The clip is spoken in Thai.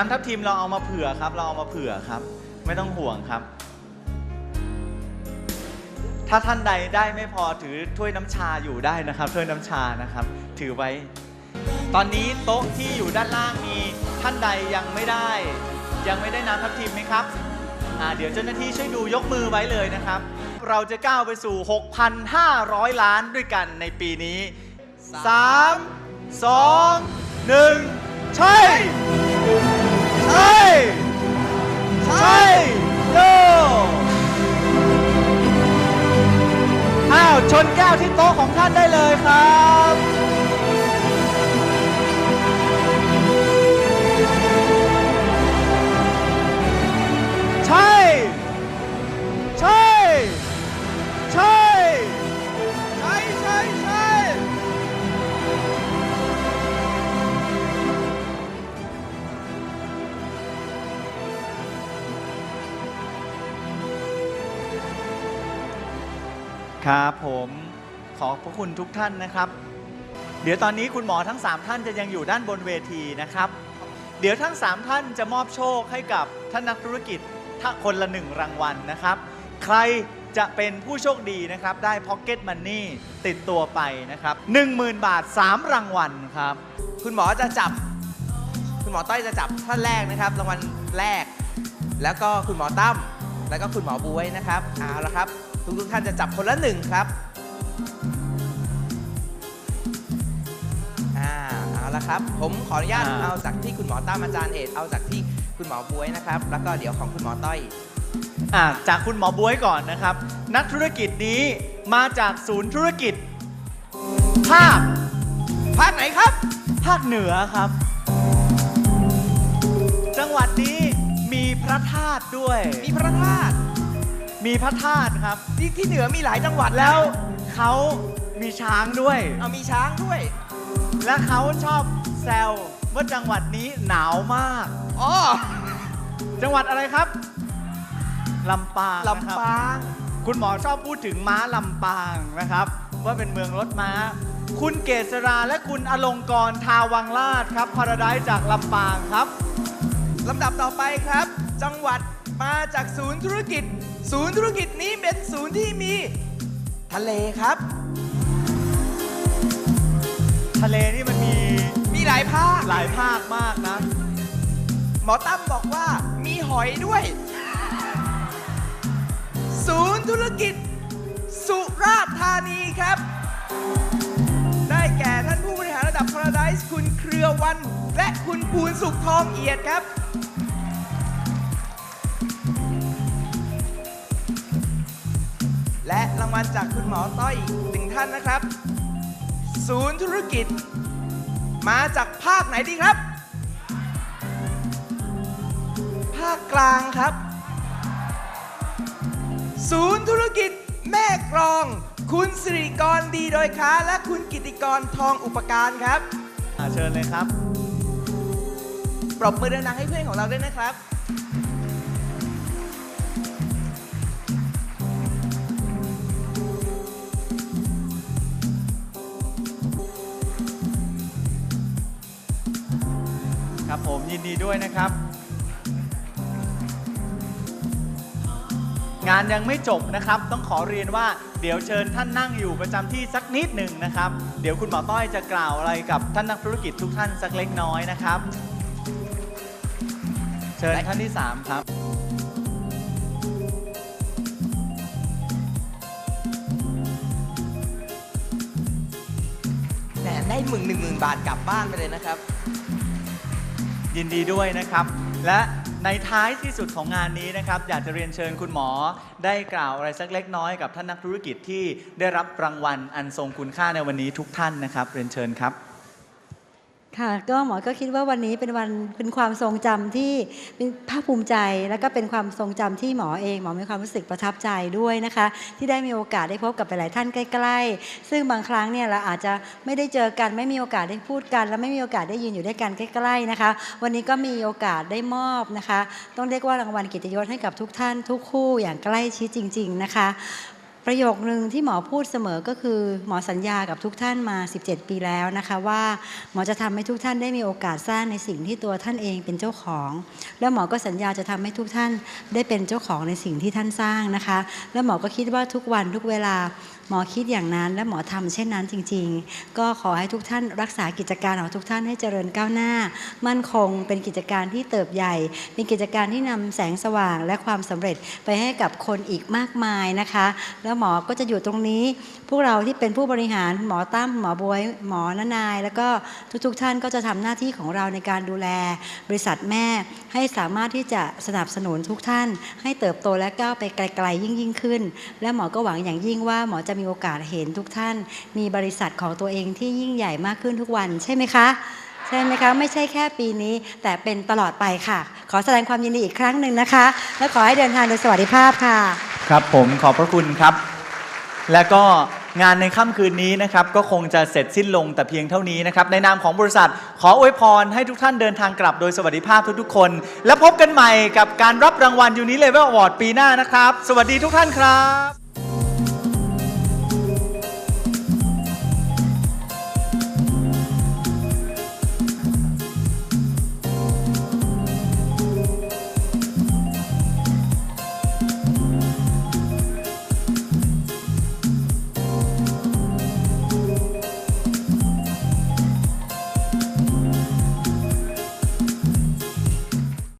น้ำทับทิมเราเอามาเผื่อครับ เราเอามาเผื่อครับ ไม่ต้องห่วงครับ ถ้าท่านใดได้ไม่พอถือถ้วยน้ำชาอยู่ได้นะครับ ถ้วยน้ำชานะครับ ถือไว้ ตอนนี้โต๊ะที่อยู่ด้านล่างมีท่านใดยังไม่ได้ ยังไม่ได้น้ำทับทิมไหมครับเดี๋ยวเจ้าหน้าที่ช่วยดูยกมือไว้เลยนะครับ เราจะก้าวไปสู่ 6,500 ล้านด้วยกันในปีนี้ 3 2 1 ใช่ใช่ โยอ้าวชนแก้วที่โต๊ะของท่านได้เลยครับ ครับผมขอบพระคุณทุกท่านนะครับ เดี๋ยวตอนนี้คุณหมอทั้ง 3 ท่านจะยังอยู่ด้านบนเวทีนะครับ เดี๋ยวทั้ง 3 ท่านจะมอบโชคให้กับท่านนักธุรกิจถ้าคนละหนึ่งรางวัลนะครับ ใครจะเป็นผู้โชคดีนะครับ ได้ Pocket Money ติดตัวไปนะครับ 10,000 บาท 3 รางวัลครับ คุณหมอจะจับ คุณหมอต้อยจะจับท่านแรกนะครับ รางวัลแรก แล้วก็คุณหมอตั้มแล้วก็คุณหมอบวยนะครับเอาละครับ ทุกทุกๆท่านจะจับคนละหนึ่งครับอ่าเอาละครับ ผมขออนุญาตอ่า เอาจากที่คุณหมอตั้มอาจารย์เอกเอาจากที่คุณหมอบวยนะครับ แล้วก็เดี๋ยวของคุณหมอต้อย อะจากคุณหมอบวยก่อนนะครับ นักธุรกิจนี้มาจากศูนย์ธุรกิจ ภาคภาคไหนครับ ภาคเหนือครับ จังหวัดนี้มีพระธาตุด้วย มีพระธาตุ มีพระธาตุครับที่ที่เหนือมีหลายจังหวัดนะแล้วเขามีช้างด้วย เอามีช้างด้วย และเขาชอบแซวว่าจังหวัดนี้หนาวมาก อ๋อจังหวัดอะไรครับลำปางนะครับ ลำปาง คุณหมอชอบพูดถึงม้าลำปางนะครับ ว่าเป็นเมืองรถม้า คุณเกษราและคุณอลงกรณ์ทาวังลาดครับพาราไดจากลำปางครับ ลำดับต่อไปครับ จังหวัดมาจากศูนย์ธุรกิจ ศูนย์ธุรกิจนี้เป็นศูนย์ที่มี ทะเลครับ ทะเลนี่มันมีมีหลายภาคหลายภาคมากนะ หมอตั้มบอกว่ามีหอยด้วย ศูนย์ธุรกิจ สุราษฎร์ธานีครับ ได้แก่ท่านผู้บริหารระดับ Paradise คุณเครือวัน และคุณภูนสุขทองเอียดครับ และรางวัลจากคุณหมอต้อยอีกหนึ่งท่านนะครับ ศูนย์ธุรกิจ มาจากภาคไหนดีครับ ภาคกลางครับ ศูนย์ธุรกิจแม่กรอง คุณสิริกรดีโดยค้า และคุณกิติกรทองอุปการครับ อ่าเชิญเลยครับ ปรบมือดังๆให้เพื่อนของเราด้วยนะครับ ครับผมยินดีด้วยนะครับ งานยังไม่จบนะครับ ต้องขอเรียนว่าเดี๋ยวเชิญท่านนั่งอยู่ประจำที่สักนิดหนึ่งนะครับ เดี๋ยวคุณหมอต้อยจะกล่าวอะไรกับท่านนักธุรกิจทุกท่านสักเล็กน้อยนะครับ เชิญท่านที่3ครับแหมได้หมื่นหนึ่งหมื่นบาทกลับบ้านไปเลยนะครับ ยินดีด้วยนะครับ และในท้ายที่สุดของงานนี้นะครับ อยากจะเรียนเชิญคุณหมอ ได้กล่าวอะไรสักเล็กน้อยกับท่านนักธุรกิจที่ได้รับรางวัลอันทรงคุณค่าในวันนี้ทุกท่านนะครับ เรียนเชิญครับ ค่ะก็หมอก็คิดว่าวันนี้เป็นวันเป็นความทรงจำที่เป็นภาคภูมิใจ แล้วก็เป็นความทรงจำที่หมอเองหมอมีความรู้สึกประทับใจด้วยนะคะ ที่ได้มีโอกาสได้พบกับหลายท่านใกล้ ๆ ซึ่งบางครั้งเนี่ยเราอาจจะไม่ได้เจอกันไม่มีโอกาสได้พูดกัน และไม่มีโอกาสได้ยืนอยู่ด้วยกันใกล้ๆนะคะ วันนี้ก็มีโอกาสได้มอบนะคะ ต้องเรียกว่ารางวัลกียรติยศให้กับทุกท่านทุกคู่อย่างใกล้ชิดจริง ๆนะคะ ประโยคนึงที่หมอพูดเสมอก็คือ หมอสัญญากับทุกท่านมา 17 ปีแล้วนะคะว่าหมอจะทำให้ทุกท่านได้มีโอกาสสร้างในสิ่งที่ตัวท่านเองเป็นเจ้าของ แล้วหมอก็สัญญาจะทำให้ทุกท่านได้เป็นเจ้าของในสิ่งที่ท่านสร้างนะคะ แล้วหมอก็คิดว่าทุกวันทุกเวลาหมอคิดอย่างนั้นและหมอทำเช่นนั้นจริง ๆ ก็ขอให้ทุกท่านรักษากิจการของทุกท่านให้เจริญก้าวหน้า มั่นคงเป็นกิจการที่เติบใหญ่ เป็นกิจการที่นำแสงสว่างและความสำเร็จไปให้กับคนอีกมากมายนะคะ แล้วหมอก็จะอยู่ตรงนี้ พวกเราที่เป็นผู้บริหารหมอตั้มหมอบวยหมอนานาย แล้วก็ทุกๆท่านก็จะทำหน้าที่ของเราในการดูแล บริษัทแม่ ให้สามารถที่จะสนับสนุนทุกท่าน ให้เติบโตและก้าวไปไกลๆยิ่งยิ่งขึ้น และหมอก็หวังอย่างยิ่งว่าหมอจะมีโอกาสเห็นทุกท่าน มีบริษัทของตัวเองที่ยิ่งใหญ่มากขึ้นทุกวันใช่ไหมคะใช่ไหมคะ ไม่ใช่แค่ปีนี้ แต่เป็นตลอดไปค่ะ ขอแสดงความยินดีอีกครั้งหนึ่งนะคะ และขอให้เดินทางโดยสวัสดิภาพค่ะ ครับผมขอบพระคุณครับ และก็งานในค่ำคืนนี้นะครับก็คงจะเสร็จสิ้นลงแต่เพียงเท่านี้นะครับในนามของบริษัท ขออวยพรให้ทุกท่านเดินทางกลับโดยสวัสดิภาพทุกๆคน และพบกันใหม่กับการรับรางวัลยูนิเลเวลอวอร์ดปีหน้านะครับ สวัสดีทุกท่านครับ